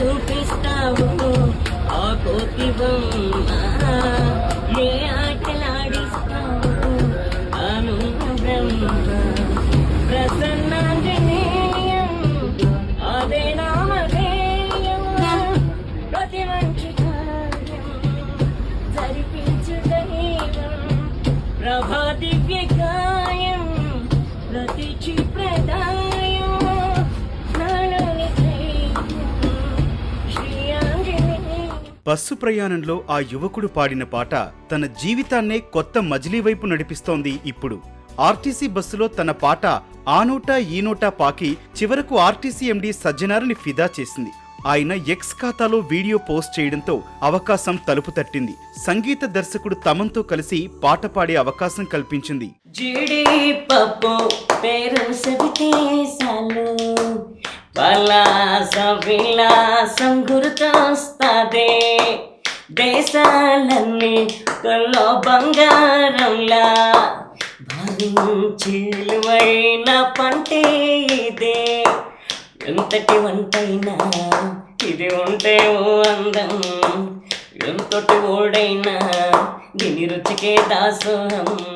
చూపిస్తావు. ఆ కోతి బొమ్మ బస్సు ప్రయాణంలో ఆ యువకుడు పాడిన పాట తన జీవితాన్నే కొత్త మజిలీ వైపు నడిపిస్తోంది ఇప్పుడు. ఆర్టీసీ బస్సులో తన పాట ఆ నోటా ఈ నోటా పాకి చివరకు ఆర్టీసీ ఎండీ సజ్జనారిని ఫిదా చేసింది. ఆయన ఎక్స్ ఖాతాలో వీడియో పోస్ట్ చేయడంతో అవకాశం తలుపు తట్టింది. సంగీత దర్శకుడు తమంతో కలిసి పాట పాడే అవకాశం కల్పించింది. పలాస విలాసం గుర్తొస్తాదే దేశాలన్నీ కల్లో బంగారంలా. భావించిలువైన పంటే ఇదే. ఎంతటి వంటైనా ఇది ఉంటే ఓ అందం. ఎంతటి ఓడైనా దీని రుచికే దాసోహం.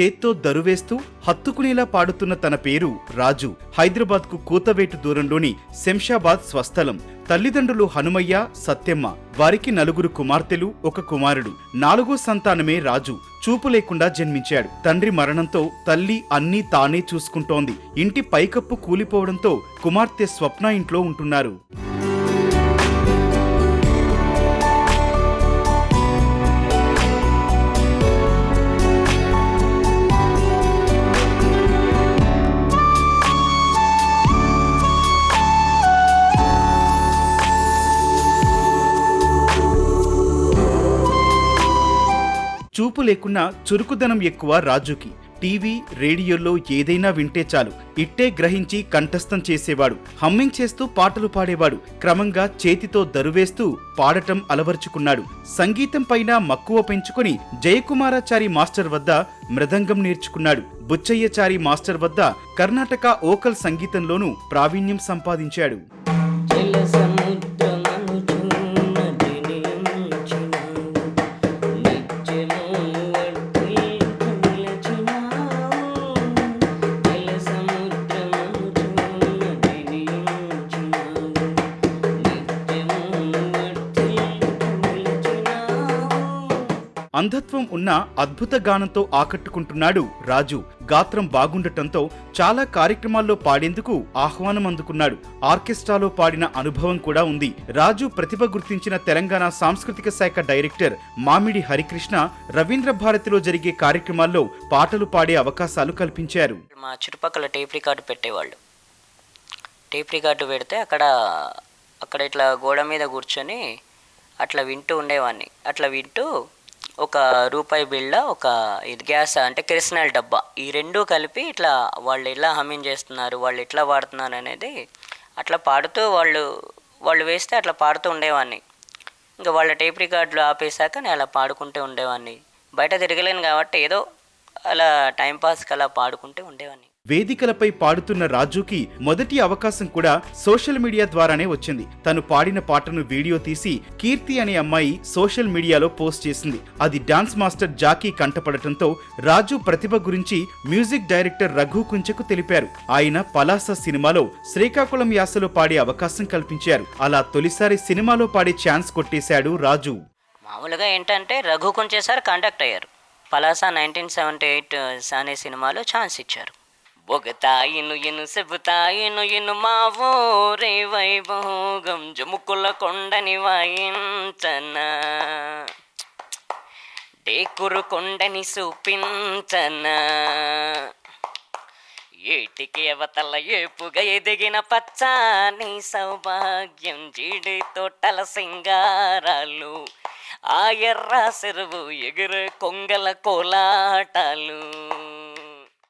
చేత్తో దరువేస్తూ హత్తుకునేలా పాడుతున్న తన పేరు రాజు. హైదరాబాద్కు కూతవేటు దూరంలోని శంషాబాద్ స్వస్థలం. తల్లిదండ్రులు హనుమయ్య సత్యమ్మ. వారికి నలుగురు కుమార్తెలు ఒక కుమారుడు. నాలుగో సంతానమే రాజు. చూపు లేకుండా జన్మించాడు. తండ్రి మరణంతో తల్లి అన్నీ తానే చూసుకుంటోంది. ఇంటి పైకప్పు కూలిపోవడంతో కుమార్తె స్వప్న ఇంట్లో ఉంటున్నారు. లేకున్నా చురుకుదనం ఎక్కువ రాజుకి. టీవీ రేడియోలో ఏదైనా వింటే చాలు. ఇట్టే గ్రహించి కంఠస్థం చేసేవాడు. హమ్మింగ్ చేస్తూ పాటలు పాడేవాడు. క్రమంగా చేతితో దరువేస్తూ పాడటం అలవర్చుకున్నాడు. సంగీతం పైన మక్కువ పెంచుకొని జయకుమారాచారి మాస్టర్ వద్ద మృదంగం నేర్చుకున్నాడు. బుచ్చయ్యచారి మాస్టర్ వద్ద కర్ణాటక ఓకల్ సంగీతంలోనూ ప్రావీణ్యం సంపాదించాడు. అంధత్వం ఉన్న అద్భుత గానంతో ఆకట్టుకుంటున్నాడు రాజు. గాత్రం బాగుండటంతో చాలా కార్యక్రమాల్లో పాడేందుకు ఆహ్వానం అందుకున్నాడు. ఆర్కెస్ట్రాలో పాడిన అనుభవం కూడా ఉంది. రాజు ప్రతిభ గుర్తించిన తెలంగాణ సాంస్కృతిక శాఖ డైరెక్టర్ మామిడి హరికృష్ణ రవీంద్ర భారతిలో జరిగే కార్యక్రమాల్లో పాటలు పాడే అవకాశాలు కల్పించారు. మా చుట్టుపక్కల టేప్ రికార్డు పెట్టేవాళ్ళు. టేప్ రికార్డు పెడితే అక్కడ అక్కడ ఇట్లా గోడ మీద కూర్చొని అట్లా వింటూ ఉండేవాడిని అట్లా వింటూ ఒక రూపాయి బిళ్ళ ఒక ఇది గ్యాస్ అంటే కిరసనాయిల్ డబ్బా. ఈ రెండు కలిపి ఇట్లా వాళ్ళు ఎలా హమ్మింగ్ చేస్తున్నారు వాళ్ళు ఎట్లా పాడుతున్నారు అనేది అట్లా పాడుతూ వాళ్ళు వాళ్ళు వేస్తే అట్లా పాడుతూ ఉండేవాడిని ఇంకా వాళ్ళ టేప్ రికార్డులు ఆపేశాక నేను అలా పాడుకుంటూ ఉండేవాడిని బయట తిరగలేను కాబట్టి ఏదో అలా టైంపాస్కి అలా పాడుకుంటూ ఉండేవాడిని వేదికలపై పాడుతున్న రాజుకి మొదటి అవకాశం కూడా సోషల్ మీడియా ద్వారానే వచ్చింది. తను పాడిన పాటను వీడియో తీసి కీర్తి అనే అమ్మాయి సోషల్ మీడియాలో పోస్ట్ చేసింది. అది డాన్స్ మాస్టర్ జాకీ కంటపడటంతో రాజు ప్రతిభ గురించి మ్యూజిక్ డైరెక్టర్ రఘు కుంచకు తెలిపారు. ఆయన పలాస సినిమాలో శ్రీకాకుళం యాసలో పాడే అవకాశం కల్పించారు. అలా తొలిసారి సినిమాలో పాడే ఛాన్స్ కొట్టేశాడు రాజు. మామూలుగా ఏంటంటే రఘు కొంచెసారి కాంటాక్ట్ అయ్యారు. పలాసా నైన్టీన్ సెవెంటీ ఎయిట్ అనే సినిమాలో ఛాన్స్ ఇచ్చారు. బొగతాయిను ఇను సెబుతాయిను ఇను మా ఊరే వైభోగం జముకుల కొండని వాయించనా. డేకురు కొండని చూపించనా ఏటికి అవతల ఏపుగా ఎదిగిన పచ్చాని సౌభాగ్యం జీడి తోటల సింగారాలు. ఆ ఎర్ర చెరువు ఎగురు కొంగల కోలాటాలు.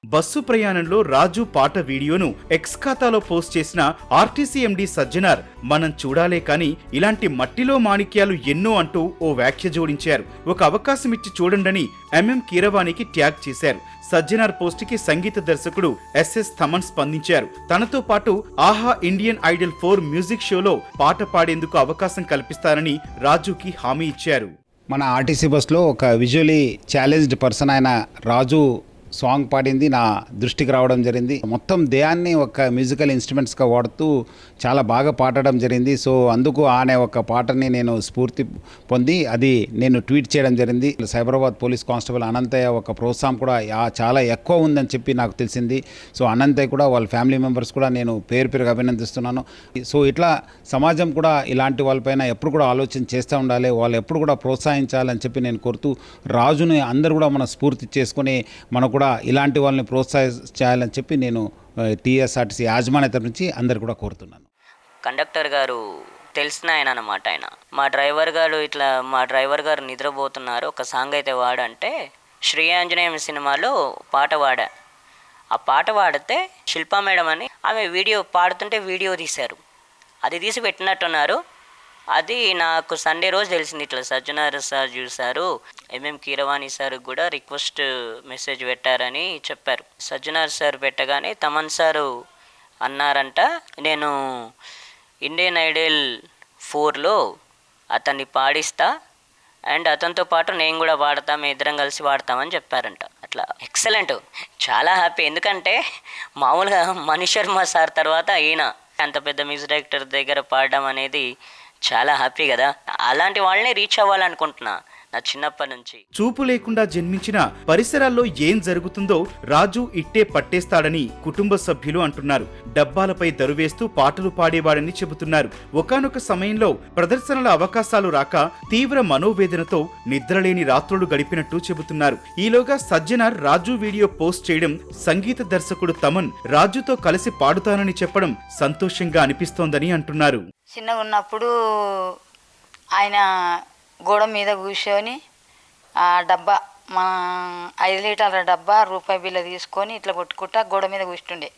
బస్సు ప్రయాణంలో రాజు పాట వీడియోను ఎక్స్ ఖాతాలో పోస్ట్ చేసిన ఆర్టీసీ ఎండి సజ్జనార్ మనం చూడాలే కానీ ఇలాంటి మట్టిలో మాణిక్యాలు ఎన్నో అంటూ ఓ వ్యాఖ్య జోడించారు. ఒక అవకాశం ఇచ్చి చూడండని ఎంఎం కీరవాణికి ట్యాగ్ చేశారు. సజ్జనార్ పోస్ట్కి సంగీత దర్శకుడు ఎస్ఎస్ థమన్ స్పందించారు. తనతో పాటు ఆహా ఇండియన్ ఐడల్ ఫోర్ మ్యూజిక్ షోలో పాట పాడేందుకు అవకాశం కల్పిస్తారని రాజుకి హామీ ఇచ్చారు. మన ఆర్టీసీ బస్లో ఒక విజువలీ ఛాలెంజ్డ్ పర్సన్ అయిన రాజు సాంగ్ పాడింది నా దృష్టికి రావడం జరిగింది. మొత్తం దేయాన్ని ఒక మ్యూజికల్ ఇన్స్ట్రుమెంట్స్గా వాడుతూ చాలా బాగా పాడడం జరిగింది. సో అందుకు ఆనే ఒక పాటని నేను స్ఫూర్తి పొంది అది నేను ట్వీట్ చేయడం జరిగింది. సైబరాబాద్ పోలీస్ కానిస్టేబుల్ అనంతయ్య ఒక ప్రోత్సాహం కూడా చాలా ఎక్కువ ఉందని చెప్పి నాకు తెలిసింది. సో అనంతయ్య కూడా వాళ్ళ ఫ్యామిలీ మెంబర్స్ కూడా నేను పేరు పేరుగా అభినందిస్తున్నాను. సో ఇట్లా సమాజం కూడా ఇలాంటి వాళ్ళపైన ఎప్పుడు కూడా ఆలోచన చేస్తూ ఉండాలి. వాళ్ళు ఎప్పుడు కూడా ప్రోత్సహించాలని చెప్పి నేను కోరుతూ రాజుని అందరూ కూడా మన స్ఫూర్తి చేసుకొని మనకు కూడా ఇలాంటి వాళ్ళని ప్రోత్సహించాలని చెప్పి నేను టీఎస్ఆర్టీసీ యాజమాన్యత నుంచి అందరు కూడా కోరుతున్నాను. కండక్టర్ గారు తెలిసిన ఆయన అనమాట ఆయన. మా డ్రైవర్ గారు ఇట్లా మా డ్రైవర్ గారు నిద్రపోతున్నారు. ఒక సాంగ్ అయితే వాడంటే శ్రీ ఆంజనేయం సినిమాలో పాట వాడా. ఆ పాట పాడితే శిల్పా మేడం అని ఆమె వీడియో పాడుతుంటే వీడియో తీశారు. అది తీసి పెట్టినట్టున్నారు. అది నాకు సండే రోజు తెలిసింది ఇట్లా సజ్జనార్ సార్ చూశారు. ఎంఎం కీరవాణి సార్ కూడా రిక్వెస్ట్ మెసేజ్ పెట్టారని చెప్పారు. సజ్జనార్ సార్ పెట్టగానే తమన్ సారు అన్నారంట నేను ఇండియన్ ఐడల్ ఫోర్లో అతన్ని పాడిస్తా అండ్ అతనితో పాటు నేను కూడా వాడతా మేము ఇద్దరం కలిసి వాడతామని చెప్పారంట. అట్లా. ఎక్సలెంట్ చాలా హ్యాపీ ఎందుకంటే మామూలుగా మణి శర్మ సార్ తర్వాత ఈయన. అంత పెద్ద మ్యూజిక్ డైరెక్టర్ దగ్గర పాడడం అనేది చాలా హ్యాపీ కదా. అలాంటి వాళ్ళని రీచ్ అవ్వాలనుకుంటున్నా. నా చిన్నప్పటి నుంచి. చూపు లేకుండా జన్మించిన పరిసరాల్లో ఏం జరుగుతుందో రాజు ఇట్టే పట్టేస్తాడని కుటుంబ సభ్యులు అంటున్నారు. డబ్బాలపై దరువేస్తూ పాటలు పాడేవాడని చెబుతున్నారు. ఒకానొక సమయంలో ప్రదర్శనల అవకాశాలు రాక తీవ్ర మనోవేదనతో నిద్రలేని రాత్రులు గడిపినట్టు చెబుతున్నారు. ఈలోగా సజ్జనార్ రాజు వీడియో పోస్ట్ చేయడం సంగీత దర్శకుడు తమన్ రాజుతో కలిసి పాడుతానని చెప్పడం సంతోషంగా అనిపిస్తోందని అంటున్నారు. చిన్నగా ఉన్నప్పుడు ఆయన గోడ మీద కూర్చొని ఆ డబ్బా మన ఐదు లీటర్ల డబ్బా రూపాయి బిల్ల తీసుకొని ఇట్లా కొట్టుకుంటా గోడ మీద కూర్చుండే.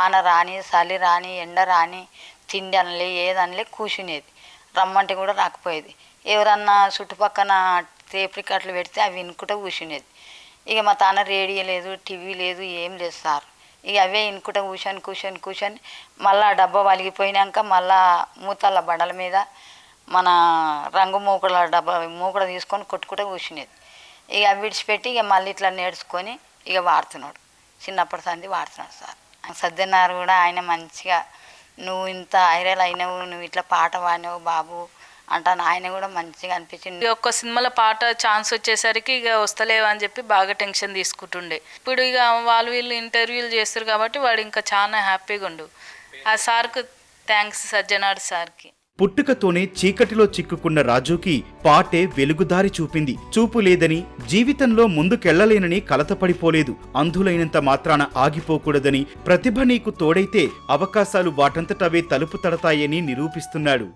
ఆన రాని చలి రాని ఎండ రాని తిండి అనలే ఏదనలే కూర్చునేది. రమ్మంటే కూడా రాకపోయేది. ఎవరన్నా చుట్టుపక్కన టేప్ రికార్డులు పెడితే అవి వినుకుంటూ కూర్చునేది. ఇక మా తాన రేడియో లేదు టీవీ లేదు ఏం లేదు సార్. ఇక అవే ఇనుకుంటా కూర్చొని కూర్చొని కూర్చొని మళ్ళా డబ్బా వలిగిపోయినాక మళ్ళా మూతల బండల మీద మన రంగు మూకుల డబ్బా మూకుడ తీసుకొని కొట్టుకుంటే కూర్చునేది. ఇక అవి విడిచిపెట్టి ఇక మళ్ళీ ఇట్లా నేర్చుకొని ఇక వాడుతున్నాడు. చిన్నప్పటి సంది వాడుతున్నాడు సార్. సత్యనారాయణ కూడా ఆయన మంచిగా నువ్వు ఇంత ఐరల్ అయినావు నువ్వు ఇట్లా పాట పాడినావు బాబు అంటాను. ఆయన కూడా మంచిగా అనిపించింది. ఈ ఒక్క సినిమాలో పాట ఛాన్స్ వచ్చేసరికి ఇక వస్తలేవు అని చెప్పి బాగా టెన్షన్ తీసుకుంటుండే. ఇప్పుడు ఇక వాళ్ళు వీళ్ళు ఇంటర్వ్యూలు చేస్తారు కాబట్టి వాడు ఇంకా చాలా హ్యాపీగా ఉండు. ఆ సార్కు థ్యాంక్స్ సజ్జనాడు సార్కి. పుట్టుకతోనే చీకటిలో చిక్కుకున్న రాజుకి పాటే వెలుగుదారి చూపింది. చూపు లేదని జీవితంలో ముందుకెళ్ళలేనని కలతపడిపోలేదు. అంధులైనంత మాత్రాన ఆగిపోకూడదని ప్రతిభ నీకు తోడైతే అవకాశాలు వాటంతటవే తలుపు తడతాయని నిరూపిస్తున్నాడు.